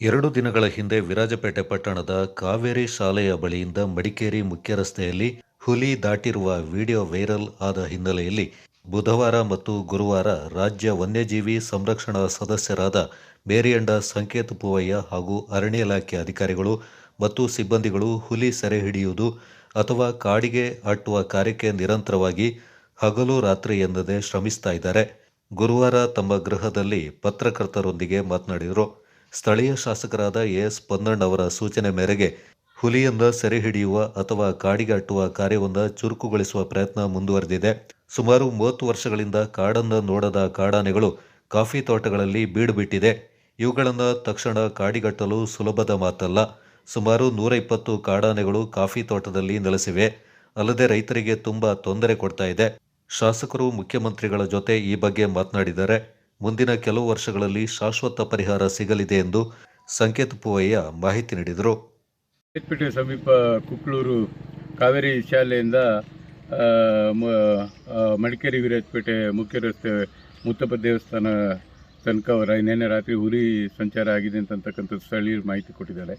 ಎರಡು ದಿನಗಳ ಹಿಂದೆ ವಿರಾಜಪೇಟೆ ಪಟ್ಟಣದ ಕಾವೇರಿ ಶಾಲೆಯ ಬಳಿಯಿಂದ ಮಡಿಕೇರಿ ಮುಖ್ಯ ರಸ್ತೆಯಲ್ಲಿ ಹುಲಿ ದಾಟಿರುವ ವಿಡಿಯೋ ವೈರಲ್ ಆದ ಹಿನ್ನೆಲೆಯಲ್ಲಿ ಬುಧವಾರ ಮತ್ತು ಗುರುವಾರ ರಾಜ್ಯ ವನ್ಯಜೀವಿ ಸಂರಕ್ಷಣಾ ಸದಸ್ಯರಾದ ಬೇರಿಯಂಡ ಸಂಕೇತ್ ಪೂವಯ್ಯ ಹಾಗೂ ಅರಣ್ಯ ಇಲಾಖೆ ಅಧಿಕಾರಿಗಳು ಮತ್ತು ಸಿಬ್ಬಂದಿಗಳು ಹುಲಿ ಸೆರೆ ಹಿಡಿಯುವುದು ಅಥವಾ ಕಾಡಿಗೆ ಅಟ್ಟುವ ಕಾರ್ಯಕ್ಕೆ ನಿರಂತರವಾಗಿ ಹಗಲು ರಾತ್ರಿ ಎಂದದೆ ಶ್ರಮಿಸ್ತಾ ಇದ್ದಾರೆ. ಗುರುವಾರ ತಮ್ಮ ಗೃಹದಲ್ಲಿ ಪತ್ರಕರ್ತರೊಂದಿಗೆ ಮಾತನಾಡಿದರು. ಸ್ಥಳೀಯ ಶಾಸಕರಾದ ಎಎಸ್ ಪೊನ್ನಣ್ಣ ಅವರ ಸೂಚನೆ ಮೇರೆಗೆ ಹುಲಿಯಿಂದ ಸೆರೆ ಹಿಡಿಯುವ ಅಥವಾ ಕಾಡಿಗೆ ಅಟ್ಟುವ ಕಾರ್ಯವನ್ನ ಚುರುಕುಗೊಳಿಸುವ ಪ್ರಯತ್ನ ಮುಂದುವರೆದಿದೆ. ಸುಮಾರು ಮೂವತ್ತು ವರ್ಷಗಳಿಂದ ಕಾಡನ್ನ ನೋಡದ ಕಾಡಾನೆಗಳು ಕಾಫಿ ತೋಟಗಳಲ್ಲಿ ಬೀಡು ಬಿಟ್ಟಿದೆ ಇವುಗಳನ್ನು ತಕ್ಷಣ ಕಾಡಿಗಟ್ಟಲು ಸುಲಭದ ಮಾತಲ್ಲ. ಸುಮಾರು ನೂರ ಇಪ್ಪತ್ತು ಕಾಡಾನೆಗಳು ಕಾಫಿ ತೋಟದಲ್ಲಿ ನೆಲೆಸಿವೆ. ಅಲ್ಲದೆ ರೈತರಿಗೆ ತುಂಬಾ ತೊಂದರೆ ಕೊಡ್ತಾ ಇದೆ. ಶಾಸಕರು ಮುಖ್ಯಮಂತ್ರಿಗಳ ಜೊತೆ ಈ ಬಗ್ಗೆ ಮಾತನಾಡಿದ್ದಾರೆ. ಮುಂದಿನ ಕೆಲವು ವರ್ಷಗಳಲ್ಲಿ ಶಾಶ್ವತ ಪರಿಹಾರ ಸಿಗಲಿದೆ ಎಂದು ಸಂಕೇತ್ ಪೂವಯ್ಯ ಮಾಹಿತಿ ನೀಡಿದರು. ಪೇಟೆ ಸಮೀಪ ಕುಕ್ಳೂರು ಕಾವೇರಿ ಶಾಲೆಯಿಂದ ಮಡಿಕೇರಿ ವಿರಾಜಪೇಟೆ ಮುಖ್ಯ ರಸ್ತೆ ಮುತ್ತಪ್ಪ ದೇವಸ್ಥಾನ ತನಕ ಅವರ ನಿನ್ನೆ ರಾತ್ರಿ ಹುಲಿ ಸಂಚಾರ ಆಗಿದೆ ಅಂತಕ್ಕಂಥದ್ದು ಸ್ಥಳೀಯರು ಮಾಹಿತಿ ಕೊಟ್ಟಿದ್ದಾರೆ.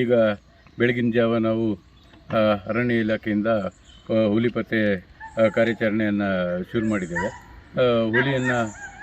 ಈಗ ಬೆಳಗಿನ ಜಾವ ನಾವು ಅರಣ್ಯ ಇಲಾಖೆಯಿಂದ ಹುಲಿ ಪತ್ತೆ ಕಾರ್ಯಾಚರಣೆಯನ್ನು ಶುರು ಮಾಡಿದ್ದೇವೆ. ಹುಲಿಯನ್ನು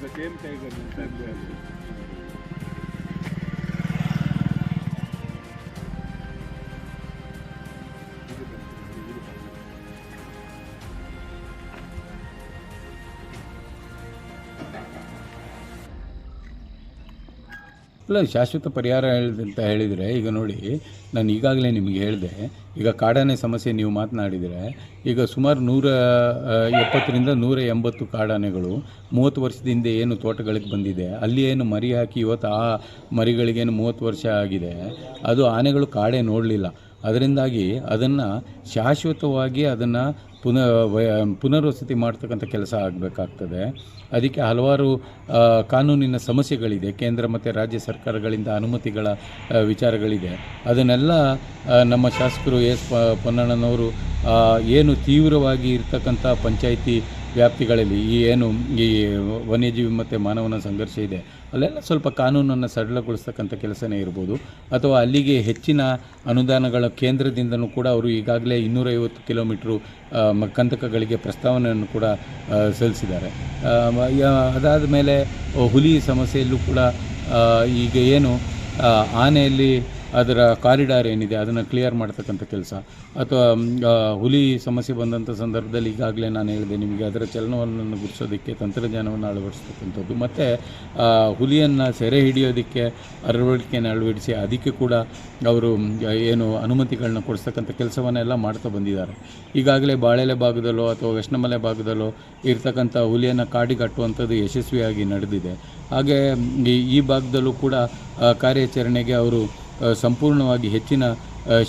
The same tiger. ಇಲ್ಲ, ಶಾಶ್ವತ ಪರಿಹಾರ ಹೇಳಿದೆ ಅಂತ ಹೇಳಿದರೆ, ಈಗ ನೋಡಿ, ನಾನು ಈಗಾಗಲೇ ನಿಮಗೆ ಹೇಳಿದೆ, ಈಗ ಕಾಡಾನೆ ಸಮಸ್ಯೆ ನೀವು ಮಾತನಾಡಿದರೆ, ಈಗ ಸುಮಾರು ನೂರ ಎಪ್ಪತ್ತರಿಂದ ನೂರ ಎಂಬತ್ತು ಕಾಡಾನೆಗಳು ಮೂವತ್ತು ವರ್ಷದ ಹಿಂದೆ ಏನು ತೋಟಗಳಿಗೆ ಬಂದಿದೆ, ಅಲ್ಲಿ ಏನು ಮರಿ ಹಾಕಿ ಇವತ್ತು ಆ ಮರಿಗಳಿಗೇನು ಮೂವತ್ತು ವರ್ಷ ಆಗಿದೆ, ಅದು ಆನೆಗಳು ಕಾಡೇ ನೋಡಲಿಲ್ಲ. ಅದರಿಂದಾಗಿ ಅದನ್ನು ಶಾಶ್ವತವಾಗಿ ಅದನ್ನು ಪುನ ಪುನರ್ವಸತಿ ಮಾಡ್ತಕ್ಕಂಥ ಕೆಲಸ ಆಗಬೇಕಾಗ್ತದೆ. ಅದಕ್ಕೆ ಹಲವಾರು ಕಾನೂನಿನ ಸಮಸ್ಯೆಗಳಿದೆ. ಕೇಂದ್ರ ಮತ್ತು ರಾಜ್ಯ ಸರ್ಕಾರಗಳಿಂದ ಅನುಮತಿಗಳ ವಿಚಾರಗಳಿದೆ. ಅದನ್ನೆಲ್ಲ ನಮ್ಮ ಶಾಸಕರು ಎಸ್ ಪೊನ್ನಣ್ಣನವರು ಏನು ತೀವ್ರವಾಗಿ ಇರ್ತಕ್ಕಂಥ ಪಂಚಾಯಿತಿ ವ್ಯಾಪ್ತಿಗಳಲ್ಲಿ ಈ ಏನು ಈ ವನ್ಯಜೀವಿ ಮತ್ತು ಮಾನವನ ಸಂಘರ್ಷ ಇದೆ, ಅಲ್ಲೆಲ್ಲ ಸ್ವಲ್ಪ ಕಾನೂನನ್ನು ಸಡಿಲಗೊಳಿಸ್ತಕ್ಕಂಥ ಕೆಲಸನೇ ಇರ್ಬೋದು. ಅಥವಾ ಅಲ್ಲಿಗೆ ಹೆಚ್ಚಿನ ಅನುದಾನಗಳ ಕೇಂದ್ರದಿಂದಲೂ ಕೂಡ ಅವರು ಈಗಾಗಲೇ ಇನ್ನೂರೈವತ್ತು ಕಿಲೋಮೀಟ್ರು ಕಂದಕಗಳಿಗೆ ಪ್ರಸ್ತಾವನೆಯನ್ನು ಕೂಡ ಸಲ್ಲಿಸಿದ್ದಾರೆ. ಅದಾದ ಮೇಲೆ ಹುಲಿ ಸಮಸ್ಯೆಯಲ್ಲೂ ಕೂಡ ಈಗ ಏನು ಆನೆಯಲ್ಲಿ ಅದರ ಕಾರಿಡಾರ್ ಏನಿದೆ, ಅದನ್ನು ಕ್ಲಿಯರ್ ಮಾಡ್ತಕ್ಕಂಥ ಕೆಲಸ. ಅಥವಾ ಹುಲಿ ಸಮಸ್ಯೆ ಬಂದಂಥ ಸಂದರ್ಭದಲ್ಲಿ ಈಗಾಗಲೇ ನಾನು ಹೇಳಿದೆ, ನಿಮಗೆ ಅದರ ಚಲನವನ್ನು ಗುರುಸೋದಕ್ಕೆ ತಂತ್ರಜ್ಞಾನವನ್ನು ಅಳವಡಿಸ್ತಕ್ಕಂಥದ್ದು. ಮತ್ತು ಹುಲಿಯನ್ನು ಸೆರೆ ಹಿಡಿಯೋದಕ್ಕೆ ಅಳವಡಿಕೆಯನ್ನು ಅಳವಡಿಸಿ, ಅದಕ್ಕೆ ಕೂಡ ಅವರು ಏನು ಅನುಮತಿಗಳನ್ನ ಕೊಡಿಸ್ತಕ್ಕಂಥ ಕೆಲಸವನ್ನೆಲ್ಲ ಮಾಡ್ತಾ ಬಂದಿದ್ದಾರೆ. ಈಗಾಗಲೇ ಬಾಳೆಲೆ ಭಾಗದಲ್ಲೋ ಅಥವಾ ವೆಷ್ಣಮಲೆ ಭಾಗದಲ್ಲೋ ಇರ್ತಕ್ಕಂಥ ಹುಲಿಯನ್ನು ಕಾಡಿಗಟ್ಟುವಂಥದ್ದು ಯಶಸ್ವಿಯಾಗಿ ನಡೆದಿದೆ. ಹಾಗೆ, ಈ ಭಾಗದಲ್ಲೂ ಕೂಡ ಕಾರ್ಯಾಚರಣೆಗೆ ಅವರು ಸಂಪೂರ್ಣವಾಗಿ ಹೆಚ್ಚಿನ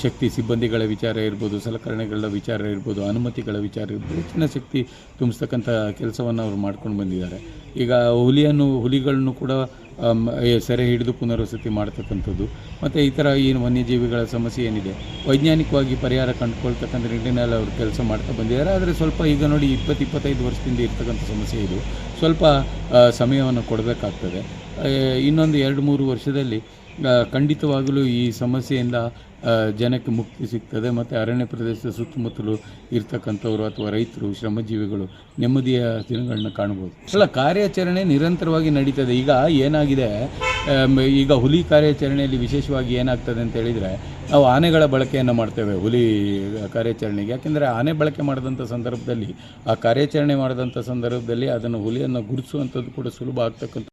ಶಕ್ತಿ ಸಿಬ್ಬಂದಿಗಳ ವಿಚಾರ ಇರ್ಬೋದು, ಸಲಕರಣೆಗಳ ವಿಚಾರ ಇರ್ಬೋದು, ಅನುಮತಿಗಳ ವಿಚಾರ ಇರ್ಬೋದು, ಹೆಚ್ಚಿನ ಶಕ್ತಿ ತುಂಬಿಸ್ತಕ್ಕಂಥ ಕೆಲಸವನ್ನು ಅವರು ಮಾಡ್ಕೊಂಡು ಬಂದಿದ್ದಾರೆ. ಈಗ ಹುಲಿಯನ್ನು, ಹುಲಿಗಳನ್ನು ಕೂಡ ಸೆರೆ ಹಿಡಿದು ಪುನರ್ವಸತಿ ಮಾಡ್ತಕ್ಕಂಥದ್ದು. ಮತ್ತು ಈ ಥರ ಏನು ವನ್ಯಜೀವಿಗಳ ಸಮಸ್ಯೆ ಏನಿದೆ? ವೈಜ್ಞಾನಿಕವಾಗಿ ಪರಿಹಾರ ಕಂಡುಕೊಳ್ತಕ್ಕಂಥ ನಿಟ್ಟಿನಲ್ಲಿ ಅವರು ಕೆಲಸ ಮಾಡ್ತಾ ಬಂದಿದ್ದಾರೆ. ಆದರೆ ಸ್ವಲ್ಪ ಈಗ ನೋಡಿ ಇಪ್ಪತ್ತು, ಇಪ್ಪತ್ತೈದು ವರ್ಷದಿಂದ ಇರ್ತಕ್ಕಂಥ ಸಮಸ್ಯೆ ಇದು. ಸ್ವಲ್ಪ ಸಮಯವನ್ನು ಕೊಡಬೇಕಾಗ್ತದೆ. ಇನ್ನೊಂದು ಎರಡು, ಮೂರು ವರ್ಷದಲ್ಲಿ ಖಂಡಿತವಾಗಲೂ ಈ ಸಮಸ್ಯೆಯಿಂದ ಜನಕ್ಕೆ ಮುಕ್ತಿ ಸಿಗ್ತದೆ. ಮತ್ತು ಅರಣ್ಯ ಪ್ರದೇಶದ ಸುತ್ತಮುತ್ತಲು ಇರ್ತಕ್ಕಂಥವ್ರು ಅಥವಾ ರೈತರು, ಶ್ರಮಜೀವಿಗಳು ನೆಮ್ಮದಿಯ ದಿನಗಳನ್ನ ಕಾಣ್ಬೋದು ಅಲ್ಲ, ಕಾರ್ಯಾಚರಣೆ ನಿರಂತರವಾಗಿ ನಡೀತದೆ. ಈಗ ಏನಾಗಿದೆ ಈಗ ಹುಲಿ ಕಾರ್ಯಾಚರಣೆಯಲ್ಲಿ ವಿಶೇಷವಾಗಿ ಏನಾಗ್ತದೆ ಅಂತ ಹೇಳಿದರೆ, ನಾವು ಆನೆಗಳ ಬಳಕೆಯನ್ನು ಮಾಡ್ತೇವೆ ಹುಲಿ ಕಾರ್ಯಾಚರಣೆಗೆ. ಯಾಕೆಂದರೆ ಆನೆ ಬಳಕೆ ಮಾಡಿದಂಥ ಸಂದರ್ಭದಲ್ಲಿ, ಆ ಕಾರ್ಯಾಚರಣೆ ಮಾಡಿದಂಥ ಸಂದರ್ಭದಲ್ಲಿ ಅದನ್ನು ಹುಲಿಯನ್ನು ಗುರುತಿಸುವಂಥದ್ದು ಕೂಡ ಸುಲಭ ಆಗ್ತಕ್ಕಂಥ